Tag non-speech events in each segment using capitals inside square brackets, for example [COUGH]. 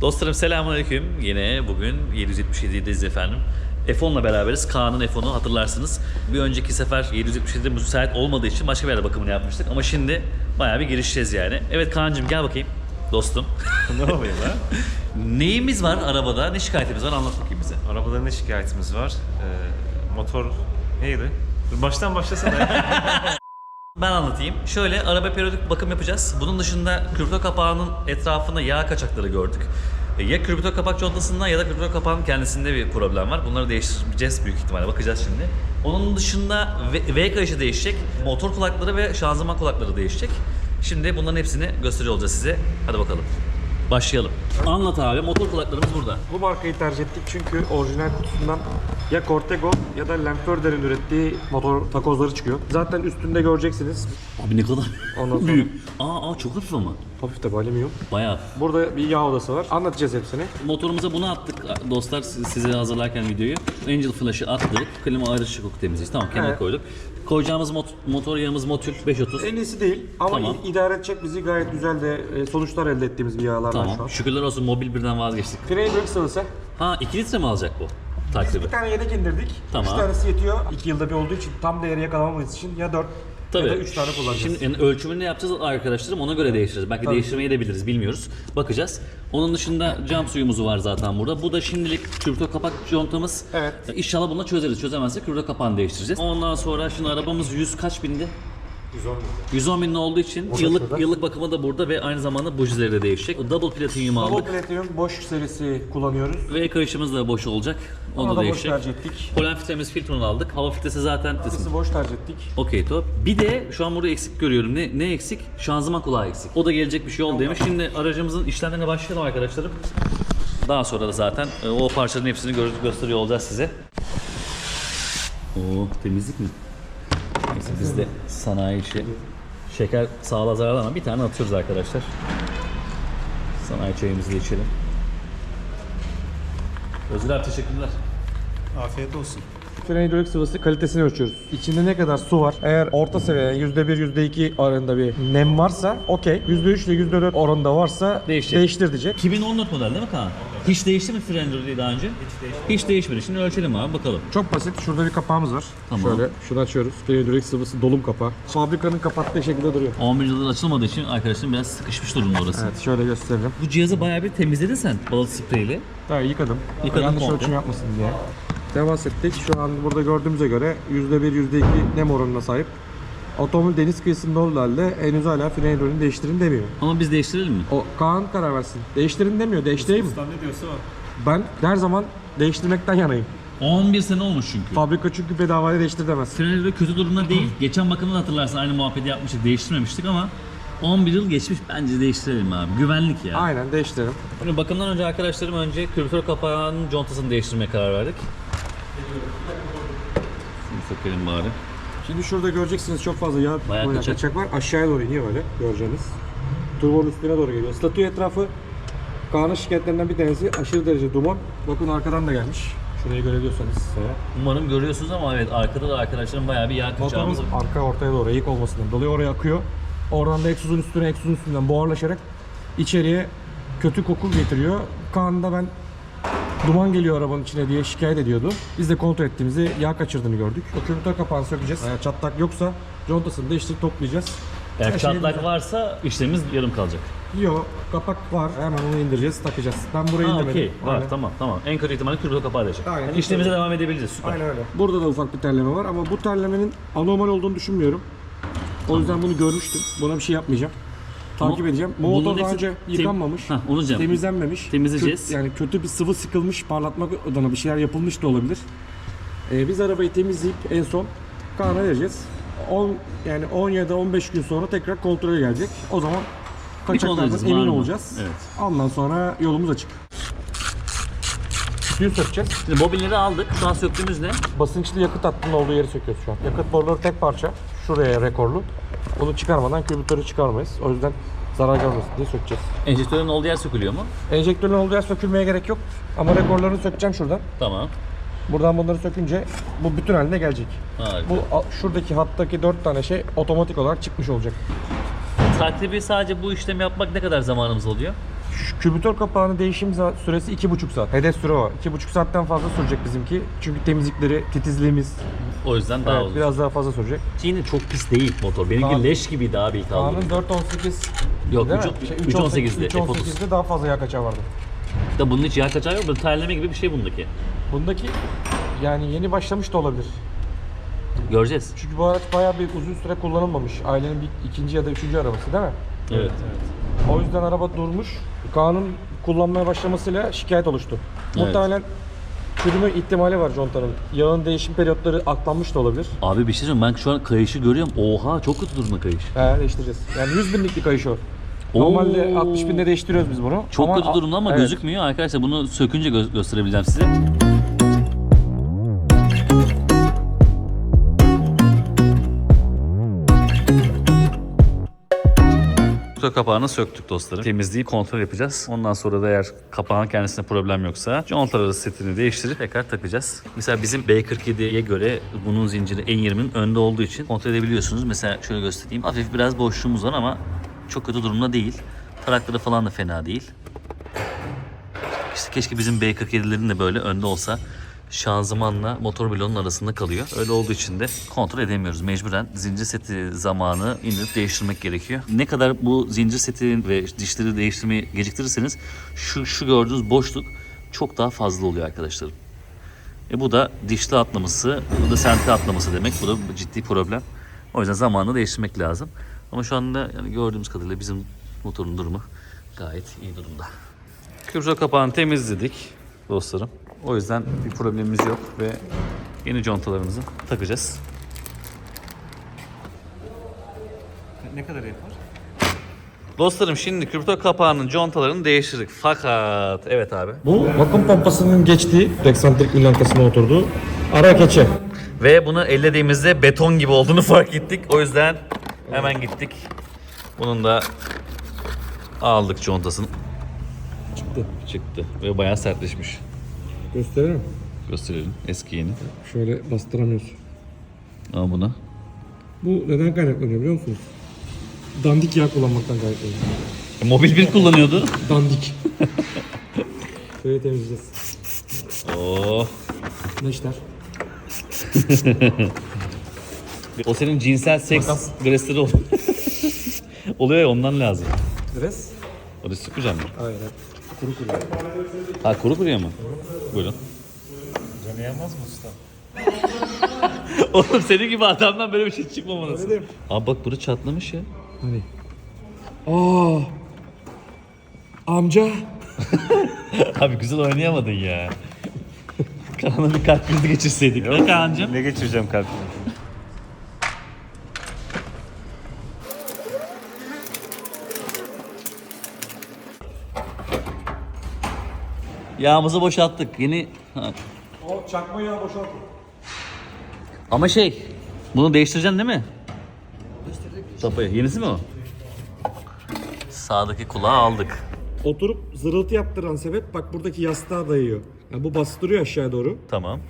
Dostlarım selamünaleyküm. Yine bugün 777'deyiz efendim. F10'la beraberiz. Kaan'ın F10'u hatırlarsınız. Bir önceki sefer 777'de müsait olmadığı için başka bir yerde bakımını yapmıştık. Ama şimdi bayağı bir girişeceğiz yani. Evet Kaan'cığım gel bakayım. Dostum. [LAUGHS] Ne oluyor lan? [LAUGHS] Neyimiz var arabada? Ne şikayetimiz var? Anlat bakayım bize. Arabada ne şikayetimiz var? Ee, motor neydi? Dur, Baştan başlasana. [LAUGHS] Ben anlatayım. Şöyle araba periyodik bakım yapacağız. Bunun dışında kürtö kapağının etrafında yağ kaçakları gördük. E, Ya kürtö kapak contasında ya da kürtö kapağın kendisinde bir problem var. Bunları değiştireceğiz büyük ihtimalle. Bakacağız şimdi. Onun dışında V, v kayışı değişecek. Motor kulakları ve şanzıman kulakları değişecek. Şimdi bunların hepsini gösteriyor olacağız size. Hadi bakalım. Başlayalım. Anlat abi. Motor kulaklarımız burada. Bu markayı tercih ettik çünkü orijinal kutusundan ya Cortego ya da Lamperder'in ürettiği motor takozları çıkıyor. Zaten üstünde göreceksiniz. Abi ne kadar Ondan [LAUGHS] sonra- büyük. Aa, aa çok hafif ama. Hafif de alüminyum. Bayağı. Burada bir yağ odası var. Anlatacağız hepsini. Motorumuza bunu attık dostlar siz- size hazırlarken videoyu. Angel Flash'ı attık. Klima ayrı şıkık temizleyici. Tamam kenar Evet. koyduk. Koyacağımız mot- motor yağımız Motul 530. En iyisi değil ama Tamam. i- idare edecek bizi gayet güzel de e, sonuçlar elde ettiğimiz bir yağlardan şu an. Tamam. Şükürler olsun mobil birden vazgeçtik. Frenk brake sıvısı. Ha 2 litre mi alacak bu? Takribi. Bir tane yedek indirdik. Tamam. Üç tanesi yetiyor. İki yılda bir olduğu için tam değeri yakalamamız için ya dört Tabii. ya da üç tane kullanacağız. Şimdi yani ölçümünü yapacağız arkadaşlarım ona göre değiştiririz. Belki Tabii. değiştirmeyi de biliriz bilmiyoruz. Bakacağız. Onun dışında cam suyumuz var zaten burada. Bu da şimdilik kürtö kapak contamız. Evet. İnşallah bununla çözeriz. Çözemezsek kürtö kapağını değiştireceğiz. Ondan sonra şimdi arabamız 100 kaç bindi? 110 bin olduğu için Burada yıllık şurada. yıllık bakımı da burada ve aynı zamanda bujileri de değişecek. Double platinyum Double aldık. Platinum boş serisi kullanıyoruz. Ve kayışımız da boş olacak. Onu da da boş değişecek. tercih ettik. Polen filtremiz filtronu aldık. Hava filtresi zaten Sesi boş tercih ettik. Okey top. Bir de şu an burada eksik görüyorum. Ne, ne eksik? Şanzıman kulağı eksik. O da gelecek bir şey oldu demiş. Şimdi aracımızın işlemlerine başlayalım arkadaşlarım. Daha sonra da zaten e, o parçaların hepsini gö- gösteriyor olacağız size. Oo temizlik mi? Neyse biz de sanayi işi. Şeker sağlığa zararlı ama bir tane atıyoruz arkadaşlar. Sanayi çayımızı da içelim. Özgür abi teşekkürler. Afiyet olsun. Fren hidrolik sıvısı kalitesini ölçüyoruz. İçinde ne kadar su var? Eğer orta seviye %1 %2 arasında bir nem varsa okey. %3 ile %4 oranında varsa Değişecek. değiştir diyecek. 2014 model değil mi Kaan? Hiç değişti mi fren hidroliği daha önce? Hiç değişmedi. Hiç değişmedi. Şimdi ölçelim abi bakalım. Çok basit. Şurada bir kapağımız var. Tamam. Şöyle şunu açıyoruz. Fren hidrolik sıvısı dolum kapağı. Fabrikanın kapattığı şekilde duruyor. 11 yıldır açılmadığı için arkadaşım biraz sıkışmış durumda orası. Evet şöyle gösteririm. Bu cihazı bayağı bir temizledin sen balık spreyle. Daha yıkadım. Yıkadın Yanlış komple. ölçüm yapmasın diye. Temas ettik. Şu an burada gördüğümüze göre %1 %2 nem oranına sahip. Otomobil deniz kıyısında olduğu halde henüz hala fren hidroliğini değiştirin demiyor. Ama biz değiştirelim mi? O Kaan karar versin. Değiştirin demiyor. Değiştireyim mi? Ustam ne diyorsa o. Ben her zaman değiştirmekten yanayım. 11 sene olmuş çünkü. Fabrika çünkü bedavaya değiştir demez. Fren hidroliği kötü durumda değil. Geçen bakımda da hatırlarsın aynı muhabbeti yapmıştık değiştirmemiştik ama 11 yıl geçmiş bence değiştirelim abi. Güvenlik ya. Aynen değiştirelim. Şimdi bakımdan önce arkadaşlarım önce kürbütör kapağının contasını değiştirmeye karar verdik. Şunu sökelim bari. Şimdi şurada göreceksiniz çok fazla yağ Bayağı kaçak. kaçak var. Aşağıya doğru iniyor böyle göreceğiniz. Turbonun üstüne doğru geliyor. Islatıyor etrafı. Kaan'ın şikayetlerinden bir tanesi aşırı derece duman. Bakın arkadan da gelmiş. Şurayı görebiliyorsanız size. Umarım görüyorsunuz ama evet arkada da arkadaşlarım bayağı bir yağ Motorumuz kaçağımız arka ortaya doğru eğik olmasından dolayı oraya akıyor. Oradan da egzozun üstüne egzozun üstünden buharlaşarak içeriye kötü koku getiriyor. Kaan da ben duman geliyor arabanın içine diye şikayet ediyordu. Biz de kontrol ettiğimizde yağ kaçırdığını gördük. O kübütör kapağını sökeceğiz. Eğer çatlak yoksa contasını değiştirip toplayacağız. Eğer Her şey çatlak güzel. varsa işlemimiz yarım kalacak. Yok kapak var. Hemen onu indireceğiz, takacağız. Ben burayı Ha indirmedim. okey. Var Aynen. tamam tamam. En kötü ihtimalle kürbütör kapağı değişecek. Aynen. Yani işlemimize devam edebiliriz. Süper. Aynen öyle. Burada da ufak bir terleme var ama bu terlemenin anormal olduğunu düşünmüyorum. O yüzden bunu görmüştüm. Buna bir şey yapmayacağım. Takip edeceğim. Bu motor daha önce yıkanmamış. Onu diyeceğim. Temizlenmemiş. Temizleyeceğiz. Kötü- yani kötü bir sıvı sıkılmış, parlatmak adına bir şeyler yapılmış da olabilir. Ee, biz arabayı temizleyip en son Kaan'a vereceğiz. 10 yani 10 ya da 15 gün sonra tekrar kontrole gelecek. O zaman kaçaklardan emin mı? olacağız. Evet. Ondan sonra yolumuz açık. Suyu sökeceğiz. Şimdi bobinleri aldık. Şu an söktüğümüz ne? Basınçlı yakıt hattının olduğu yeri söküyoruz şu an. Yakıt boruları tek parça. Şuraya rekorlu. Bunu çıkarmadan kübütörü çıkarmayız. O yüzden zarar görmesin diye sökeceğiz. Enjektörün olduğu yer sökülüyor mu? Enjektörün olduğu yer sökülmeye gerek yok. Ama rekorlarını sökeceğim şuradan. Tamam. Buradan bunları sökünce bu bütün haline gelecek. Harika. Bu a- şuradaki hattaki 4 tane şey otomatik olarak çıkmış olacak. Takribi sadece bu işlemi yapmak ne kadar zamanımız oluyor? Kübütör kapağının değişim süresi 2,5 saat. Hedef süre o. 2,5 saatten fazla sürecek bizimki. Çünkü temizlikleri, titizliğimiz O yüzden daha evet, uzun. biraz daha fazla sürecek. Yine çok pis değil motor. Benimki Kaan- leş abi ilk aldığım. Kaan'ın 418 Yok değil 3, mi? Şey, 318'de F30. 318'de daha fazla yağ kaçağı vardı. Da bunun hiç yağ kaçağı yok. Böyle terleme gibi bir şey bundaki. Bundaki yani yeni başlamış da olabilir. Göreceğiz. Çünkü bu araç bayağı bir uzun süre kullanılmamış. Ailenin bir ikinci ya da üçüncü arabası değil mi? Evet. O yüzden araba durmuş. Kaan'ın kullanmaya başlamasıyla şikayet oluştu. Evet. Muhtemelen çürüme ihtimali var contanın. Yağın değişim periyotları atlanmış da olabilir. Abi bir şey söyleyeyim ben şu an kayışı görüyorum. Oha çok kötü durumda kayış. He değiştireceğiz. Yani 100 binlik bir kayış o. Normalde Oo. 60 binde değiştiriyoruz biz bunu. Çok kötü a- durumda ama evet. gözükmüyor. Arkadaşlar bunu sökünce gö- gösterebileceğim size. Kutu kapağını söktük dostlarım. Temizliği kontrol yapacağız. Ondan sonra da eğer kapağın kendisine problem yoksa contalar arası setini değiştirip tekrar takacağız. Mesela bizim B47'ye göre bunun zinciri en önde olduğu için kontrol edebiliyorsunuz. Mesela şöyle göstereyim. Hafif biraz boşluğumuz var ama çok kötü durumda değil. Tarakları falan da fena değil. İşte keşke bizim B47'lerin de böyle önde olsa şanzımanla motor bloğunun arasında kalıyor. Öyle olduğu için de kontrol edemiyoruz. Mecburen zincir seti zamanı indirip değiştirmek gerekiyor. Ne kadar bu zincir seti ve dişleri değiştirmeyi geciktirirseniz şu, şu gördüğünüz boşluk çok daha fazla oluyor arkadaşlarım. E bu da dişli atlaması, bu da sente atlaması demek. Bu da ciddi problem. O yüzden zamanla değiştirmek lazım. Ama şu anda yani gördüğümüz kadarıyla bizim motorun durumu gayet iyi durumda. Kübra kapağını temizledik dostlarım. O yüzden bir problemimiz yok ve yeni contalarımızı takacağız. Ne kadar yapar? Dostlarım şimdi kripto kapağının contalarını değiştirdik. Fakat evet abi. Bu vakum pompasının geçtiği, eksantrik ünlankasına oturduğu ara keçe. Ve bunu ellediğimizde beton gibi olduğunu [LAUGHS] fark ettik. O yüzden hemen gittik. Bunun da aldık contasını. Çıktı. Çıktı ve bayağı sertleşmiş. Gösterelim. Gösterelim eski yeni. Şöyle bastıramıyoruz. Ama buna. Bu neden kaynaklanıyor biliyor musunuz? Dandik yağ kullanmaktan kaynaklanıyor. Mobil bir kullanıyordu. Dandik. [LAUGHS] Şöyle temizleyeceğiz. Oo. Neşter. [LAUGHS] O senin cinsel seks Makas. gresleri ol- [LAUGHS] oluyor ya ondan lazım. Dres. O da sıkacağım? Aynen. Kuru kuru. Ha kuru kuruyor mu? Buyurun. Canı yanmaz mı usta? [LAUGHS] Oğlum senin gibi adamdan böyle bir şey mi? Abi bak burası çatlamış ya. Hani. Aa. Amca. [LAUGHS] Abi güzel oynayamadın ya. Kaan'a bir kalp krizi geçirseydik. Ne Kaan'cığım? Ne geçireceğim kalbime? Yağımızı boşalttık. Yeni... Ha. O çakma yağı boşalt. Ama şey, bunu değiştireceksin değil mi? Tapayı. Yenisi mi o? Sağdaki kulağı aldık. Oturup zırıltı yaptıran sebep bak buradaki yastığa dayıyor. Yani bu bastırıyor aşağı doğru. Tamam.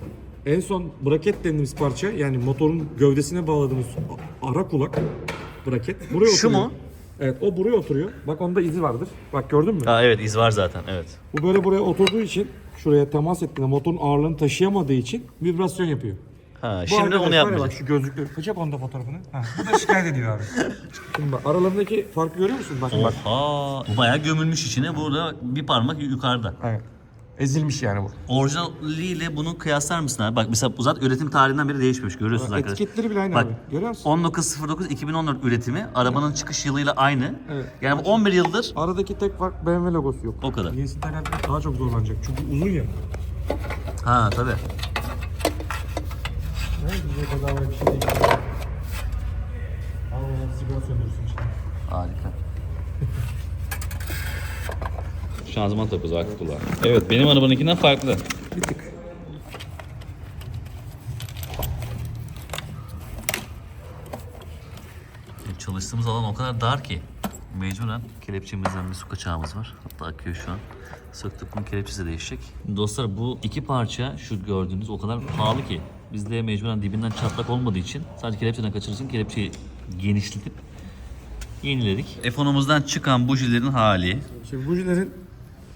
En son braket dediğimiz parça yani motorun gövdesine bağladığımız ara kulak braket. Buraya Şu oturuyor. mu? Evet o buraya oturuyor. Bak onda izi vardır. Bak gördün mü? Ha evet iz var zaten evet. Bu böyle buraya oturduğu için şuraya temas ettiğinde motorun ağırlığını taşıyamadığı için vibrasyon yapıyor. Ha şimdi arkadaş onu var ya yapmayacağız. Bak şu gözlükleri. Kaçak onda fotoğrafını. Ha, bu da şikayet ediyor abi. Şimdi bak aralarındaki farkı görüyor musun? Bak bak. Oha. Bu bayağı gömülmüş içine. Burada bir parmak yukarıda. Evet. Ezilmiş yani bu. Orijinaliyle bunu kıyaslar mısın abi? Bak mesela zaten üretim tarihinden beri değişmemiş görüyorsunuz arkadaşlar. Etiketleri bile aynı Bak, abi. Görüyor musun? 19.09.2014 üretimi. Arabanın çıkış yılıyla aynı. Evet. Yani bu 11 yıldır Aradaki tek fark BMW logosu yok. o kadar. Yenisini takarken daha çok zorlanacak. Çünkü uzun ya. Ha tabii. Ne bize bedava bir şey değil. Al sigara söndürsün işte. Harika. Şanzıman takozu arka kulağı. Evet benim arabanınkinden farklı. Bir tık. Çalıştığımız alan o kadar dar ki mecburen kelepçemizden bir su kaçağımız var. Hatta akıyor şu an. Söktük bunun kelepçesi de değişecek. Dostlar bu iki parça şu gördüğünüz o kadar pahalı ki bizde mecburen dibinden çatlak olmadığı için sadece kelepçeden kaçırırsın kelepçeyi genişletip Yeniledik. F10'umuzdan çıkan bujilerin hali. Şimdi bujilerin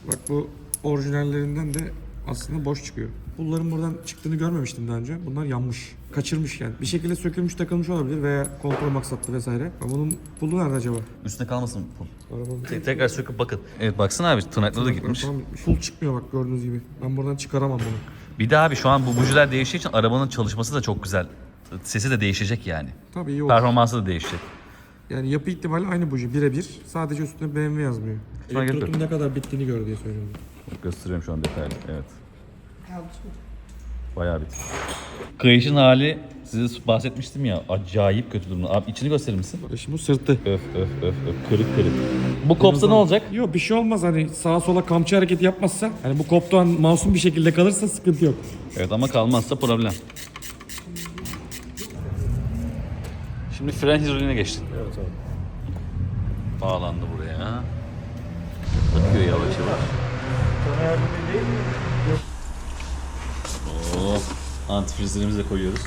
bak bu orijinallerinden de aslında boş çıkıyor. Bunların buradan çıktığını görmemiştim daha önce. Bunlar yanmış. Kaçırmış yani. Bir şekilde sökülmüş takılmış olabilir veya kontrol maksatlı vesaire. Ama bunun pulu nerede acaba? Üstüne kalmasın pul. Arabanın Te- Tekrar söküp bakın. Evet baksana abi tırnakları da gitmiş. Tamam, Pul çıkmıyor bak gördüğünüz gibi. Ben buradan çıkaramam bunu. Bir de abi şu an bu bujiler değiştiği için arabanın çalışması da çok güzel. Sesi de değişecek yani. Tabii iyi olur. Performansı da değişecek. Yani yapı ihtimali aynı buji birebir. Sadece üstüne BMW yazmıyor. Sonra Elektrotun ne kadar bittiğini gör diye söylüyorum. Gösteriyorum şu an detaylı. Evet. Bayağı bitik. Kayışın hali size bahsetmiştim ya acayip kötü durumda. Abi içini gösterir misin? Şimdi bu sırtı. Öf öf öf öf kırık kırık. Bu kopsa ne olacak? Yok bir şey olmaz hani sağa sola kamçı hareketi yapmazsa. Hani bu koptuğun masum bir şekilde kalırsa sıkıntı yok. Evet ama kalmazsa problem. Şimdi fren hidroliğine geçtik. Evet abi. Bağlandı buraya. Bakıyor yavaş yavaş. Oo, antifrizlerimizi de koyuyoruz.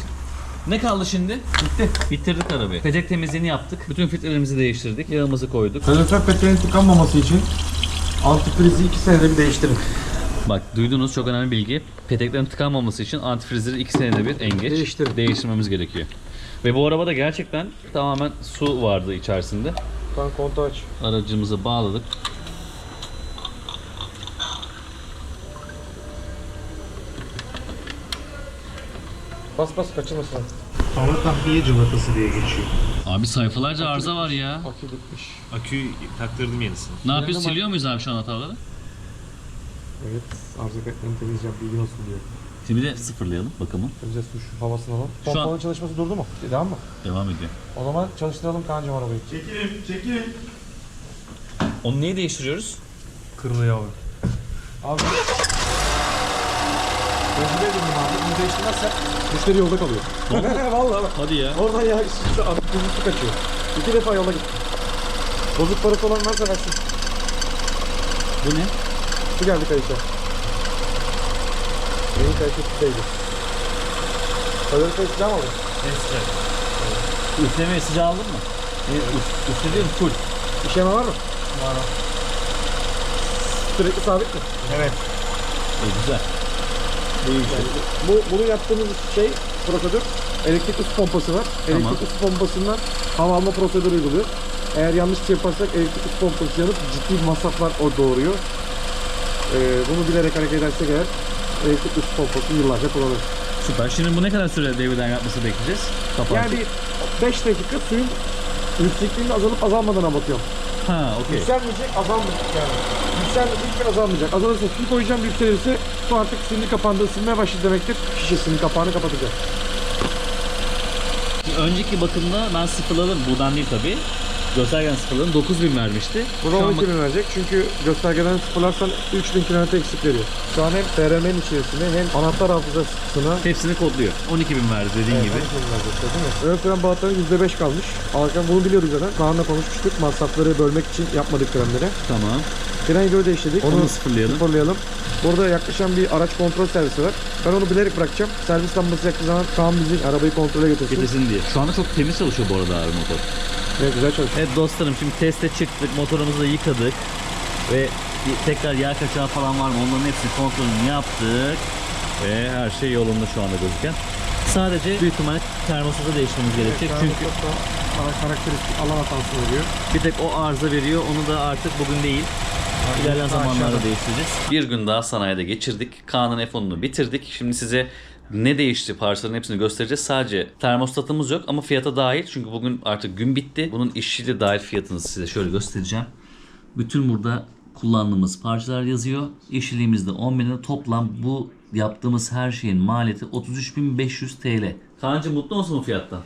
Ne kaldı şimdi? Bitti. Bitirdik arabayı. Petek temizliğini yaptık. Bütün filtrelerimizi değiştirdik. Yağımızı koyduk. Kalorifer petrolün tıkanmaması için antifrizi 2 senede bir değiştirin. Bak duydunuz çok önemli bilgi. Peteklerin tıkanmaması için antifrizleri 2 senede bir en geç değiştirmemiz gerekiyor. Ve bu arabada gerçekten tamamen su vardı içerisinde. Tamam kontağı aç. Aracımızı bağladık. Bas bas kaçırmasın. Hava tahliye cıvatası diye geçiyor. Abi sayfalarca arıza var ya. Akü bitmiş. Aküyü taktırdım yenisini. Ne yapıyoruz? Siliyor muyuz abi şu an hataları? Evet arıza kayıtlarını temizleyeceğim bilgin olsun diye. Şimdi de sıfırlayalım bakımı. Önce su şu havasını alalım. Şu an- Pompanın çalışması durdu mu? Devam mı? Devam ediyor. O zaman çalıştıralım kancam arabayı. Çekilin, çekilin. Onu neyi değiştiriyoruz? Kırılıyor abi. Abi. Tecrübe edindim abi. Bunu değiştirmezsen müşteri yolda kalıyor. [LAUGHS] Vallahi bak. Hadi ya. Oradan ya işte abi kuzusu kaçıyor. İki defa yola gittim. Bozuk parası olan varsa versin. Bu ne? Su geldi kayışa. Benim kayışa tutaydı. Kalorifer silah mı aldın? Üfleme sıcağı aldın mı? Üf, üflediğim full. İşleme var mı? Var. Sürekli sabit mi? Evet. İyi güzel. Bu, bunu yaptığımız şey prosedür elektrik ısı pompası var. Tamam. Elektrik ısı pompasından hava alma prosedürü uyguluyor. Eğer yanlış şey yaparsak elektrik ısı pompası yanıp ciddi masraflar o doğuruyor. Ee, bunu bilerek hareket edersek eğer elektrik ısı pompasını yıllarca kullanırız. Süper. Şimdi bu ne kadar süre devreden yapması bekleyeceğiz? Kapağı. Yani 5 dakika suyun yüksekliğinin azalıp azalmadığına bakıyorum. Ha okey. Yükselmeyecek, azalmayacak yani. Yükselmeyecek ve azalmayacak. Azalırsa su koyacağım, yükselirse su artık sinir kapağında ısınmaya başladı demektir. Şişesinin kapağını kapatacağım. Önceki bakımda ben sıfırladım. Buradan değil tabii. Göstergen sıfırladım. 9000 vermişti. Burada Şu an 12 bin verecek çünkü göstergeden sıfırlarsan 3000 kilometre eksik veriyor. Şu an hem TRM'nin içerisinde hem anahtar hafızasına hepsini kodluyor. 12000 verdi dediğin gibi. Ön fren balatların %5 kalmış. Arkadan bunu biliyorduk zaten. Kaan'la konuşmuştuk. Masrafları bölmek için yapmadık frenleri. Tamam. Fren hidroyu değiştirdik. Onu sıfırlayalım. Sıfırlayalım. Burada yaklaşan bir araç kontrol servisi var. Ben onu bilerek bırakacağım. Servis lambası yaktığı zaman Kaan bizi arabayı kontrole götürsün. Getirsin diye. Şu anda çok temiz çalışıyor bu arada abi motor. Evet, güzel çalışıyor. Evet dostlarım şimdi teste çıktık. Motorumuzu da yıkadık. Ve bir- tekrar yağ kaçağı falan var mı onların hepsini kontrolünü yaptık. Ve her şey yolunda şu anda gözüken. Sadece büyük ihtimalle termostatı değiştirmemiz gerekecek. Çünkü Ara karakteristik alan hatası veriyor. bir tek o arıza veriyor. Onu da artık bugün değil. İlerleyen zamanlarda değiştireceğiz. Bir gün daha sanayide geçirdik. Kaan'ın F10'unu bitirdik. Şimdi size ne değişti parçaların hepsini göstereceğiz. Sadece termostatımız yok ama fiyata dahil. Çünkü bugün artık gün bitti. Bunun işçiliği dahil fiyatını size şöyle göstereceğim. Bütün burada kullandığımız parçalar yazıyor. İşçiliğimizde 10 bin lira. Toplam bu yaptığımız her şeyin maliyeti 33.500 TL. Kaan'cığım mutlu musun bu fiyattan?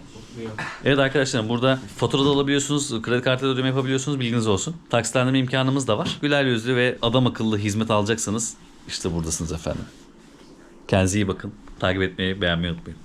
Evet arkadaşlar burada fatura da alabiliyorsunuz, kredi kartıyla ödeme yapabiliyorsunuz bilginiz olsun. Taksitlendirme imkanımız da var. Güler yüzlü ve adam akıllı hizmet alacaksanız işte buradasınız efendim. Kendinize iyi bakın. Takip etmeyi, beğenmeyi unutmayın.